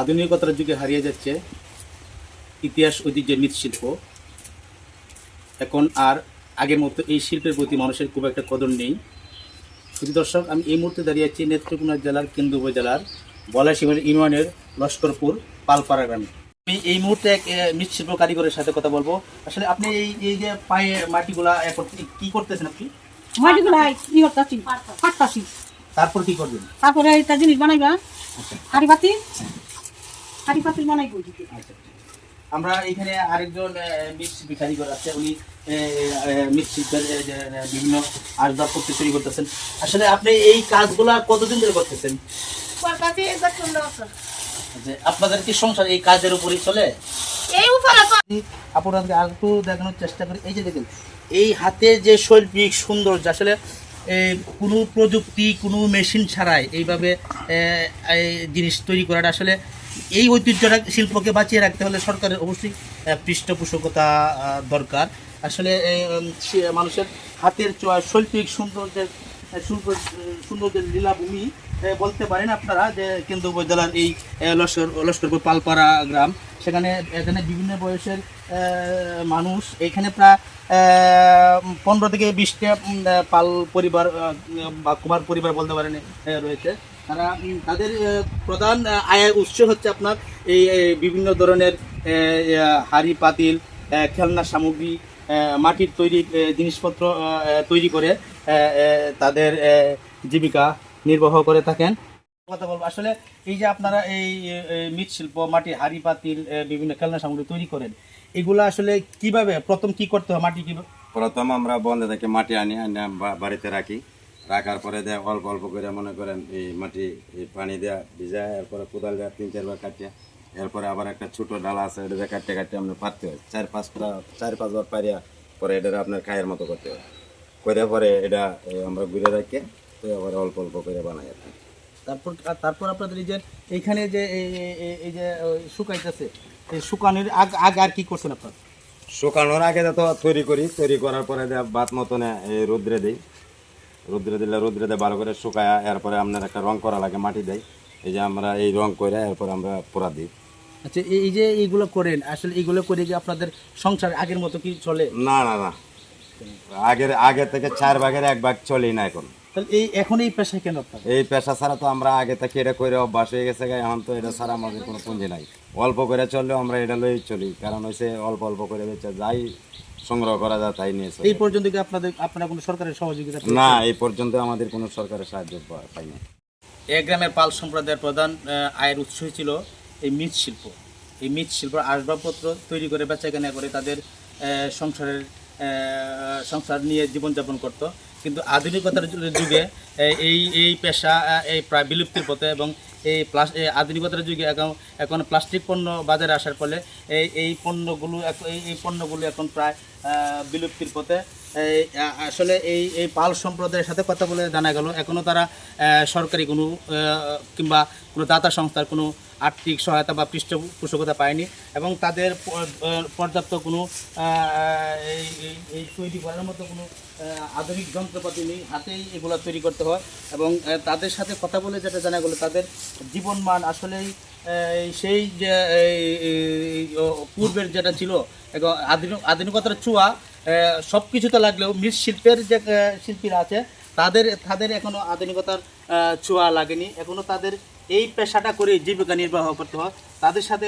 আধুনিকতার যুগে হারিয়ে যাচ্ছে ইতিহাস ঐতিহ্যের মৃৎশিল্প। এখন আর আগের মতো এই শিল্পের প্রতি মানুষের খুব একটা কদর নেই। শুধু দর্শক আমি এই মুহূর্তে দাঁড়িয়ে আছি নেত্রকোনা জেলার কেন্দ্র উপজেলার বলাশিমের ইউনিয়নের লস্করপুর পালপাড়া গ্রামে। আমি এই মুহূর্তে এক মৃৎশিল্প কারিগরের সাথে কথা বলব। আসলে আপনি এই এই যে পায়ে মাটিগুলা কি করতেছেন আপনি? মাটিগুলা করতেছি? তারপর কি করবেন? তারপরে একটা জিনিস বানাইবা। আচ্ছা। হাড়ি পাতি হাড়ি পাতি বানাইবো দিতে? আচ্ছা আমরা এখানে আরেকজন আহ, মৃৎশিল্পী কারিগর আছে। উনি মৃৎশিল্পের আহ, বিভিন্ন আসবাবপত্র তৈরি করতেছেন। আসলে আপনি এই কাজগুলা কতদিন ধরে করতেছেন? আচ্ছা, আপনাদের কি সংসার এই কাজের উপরই চলে? এই উপরে আপনাদেরকে আর একটু দেখানোর চেষ্টা করি। এই যে দেখেন এই হাতের যে শৈল্পিক সৌন্দর্য আসলে কোনো প্রযুক্তি কোনো মেশিন ছাড়াই এইভাবে এই জিনিস তৈরি করাটা আসলে এই ঐতিহ্যটা শিল্পকে বাঁচিয়ে রাখতে হলে সরকারের অবশ্যই পৃষ্ঠপোষকতা দরকার। আসলে মানুষের হাতের ছোঁয়া শৈল্পিক সৌন্দর্যের সুন্দর সৌন্দর্যের লীলাভূমি বলতে পারেন আপনারা যে কেন্দ্র উপজেলার এই লস্কর, লস্করপুর পালপাড়া গ্রাম। সেখানে, এখানে বিভিন্ন বয়সের মানুষ, এখানে প্রায় পনেরো থেকে বিশটা পাল পরিবার বা কুমার পরিবার বলতে পারেন রয়েছে। তারা তাদের প্রধান আয়ের উৎস হচ্ছে আপনার এই বিভিন্ন ধরনের হাঁড়ি, পাতিল খেলনা সামগ্রী মাটির তৈরি জিনিসপত্র তৈরি করে তাদের জীবিকা নির্বাহ করে থাকেন। কথা বলব, আসলে এই যে আপনারা এই মৃৎশিল্প মাটির হাড়ি, পাতিল বিভিন্ন খেলনা সামগ্রী তৈরি করেন, এগুলো আসলে কীভাবে, প্রথম কি করতে হয়, মাটি কীভাবে? প্রথম আমরা বন্ধে থেকে মাটি আনি বাড়িতে রাখি। রাখার পরে দেয় অল্প অল্প করে মনে করেন এই মাটি এই পানি দেওয়া ভিজা এরপরে কোদাল দেওয়া তিন চারবার কাটিয়ে এরপরে আবার একটা ছোটো ডালা আছে এটা কাটতে কাটতে আপনার পারতে হয়। চার পাঁচটা চার পাঁচবার পারিয়া পরে এটা আপনার খায়ের মতো করতে হয়। করে পরে এটা আমরা ঘুরে রাখি তো আবার অল্প অল্প করে বানাই আর তারপর তারপর আপনাদের এই যে এইখানে যে এই যে ওই শুকাইতেছে এই শুকানোর আগ আগে আর কি করছেন আপনার? শুকানোর আগে তো তৈরি করি তৈরি করার পরে বাত মতনে এই রোদ্রে দিই। রোদ্রে দিলে রোদ্রে দিয়ে ভালো করে শুকায় এরপরে আপনার একটা রং করা লাগে মাটি দেয়। এই যে আমরা এই রং করে এরপরে আমরা পোড়া দিই। আচ্ছা এই যে এইগুলো করেন আসলে এইগুলো করে কি আপনাদের সংসার আগের মতো কি চলে? না না না। আগের আগে থেকে চার ভাগের এক ভাগ চলেই না এখন। তাহলে এই এখন এই পেশায় কেন এই পেশা ছাড়া তো আমরা আগে থেকে এটা করে অভ্যাস হয়ে গেছে এখন তো এটা ছাড়া আমাদের কোনো পুঁজি নাই। অল্প করে চললেও আমরা এটা লই চলি কারণ হচ্ছে অল্প অল্প করে বেচে যাই সংগ্রহ করা যায় তাই নিয়ে এই পর্যন্ত কি আপনাদের আপনারা কোনো সরকারের সহযোগিতা? না এই পর্যন্ত আমাদের কোনো সরকারের সাহায্য পাইনি। এ গ্রামের পাল সম্প্রদায়ের প্রধান আয়ের উৎস ছিল এই মৃৎশিল্প এই মৃৎশিল্প আসবাবপত্র তৈরি করে বেচাকেনা করে তাদের আহ, সংসারের আহ, সংসার নিয়ে জীবনযাপন করত। কিন্তু আধুনিকতার যুগে এই এই পেশা এই প্রায় বিলুপ্তির পথে এবং এই প্লাস এই আধুনিকতার যুগে এখন এখন প্লাস্টিক পণ্য বাজারে আসার ফলে এই এই পণ্যগুলো এই এই পণ্যগুলো এখন প্রায় বিলুপ্তির পথে। আসলে এই এই পাল সম্প্রদায়ের সাথে কথা বলে জানা গেল এখনও তারা সরকারি কোনো কিংবা কোনো দাতা সংস্থার কোনো আর্থিক সহায়তা বা পৃষ্ঠপোষকতা পায়নি এবং তাদের পর্যাপ্ত কোনো এই, এই- তৈরি করার মতো কোনো আধুনিক যন্ত্রপাতি নেই, হাতেই এগুলো তৈরি করতে হয় এবং তাদের সাথে কথা বলে যেটা জানা গেলো, তাদের জীবনমান আসলেই সেই যে পূর্বের যেটা ছিল আধুনিক আধুনিকতার ছোঁয়া সব কিছুতে লাগলেও মৃৎশিল্পের যে শিল্পীরা আছে, তাদের তাদের এখনও আধুনিকতার ছোঁয়া লাগেনি। এখনও তাদের এই পেশাটা করে জীবিকা নির্বাহ করতে হয়। তাদের সাথে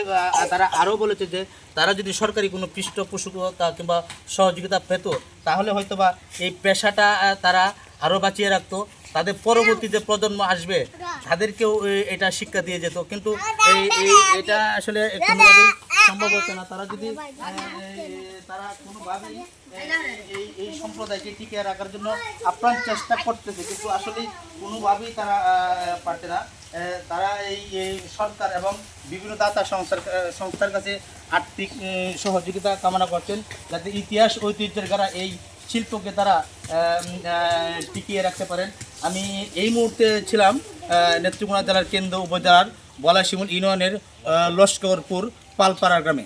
তারা আরও বলেছে যে, তারা যদি সরকারি কোনো পৃষ্ঠপোষকতা কিংবা সহযোগিতা পেত, তাহলে হয়তো বা এই পেশাটা তারা আরও বাঁচিয়ে রাখতো। তাদের পরবর্তী যে প্রজন্ম আসবে তাদেরকেও এটা শিক্ষা দিয়ে যেত কিন্তু এই এটা আসলে কোনোভাবেই সম্ভব হচ্ছে না তারা যদি তারা কোনোভাবেই এই এই সম্প্রদায়কে টিকিয়ে রাখার জন্য আপ্রাণ চেষ্টা করতেছে কিন্তু আসলে কোনোভাবেই তারা পারছে না তারা এই এই সরকার এবং বিভিন্ন দাতা সংস্থার সংস্থার কাছে আর্থিক সহযোগিতা কামনা করছেন যাতে ইতিহাস ঐতিহ্যের দ্বারা এই শিল্পকে তারা টিকিয়ে রাখতে পারেন। আমি এই মুহূর্তে ছিলাম নেত্রকোনা জেলার কেন্দ্র উপজেলার বলাশিমুল ইউনিয়নের লস্করপুর, পালপাড়া গ্রামে।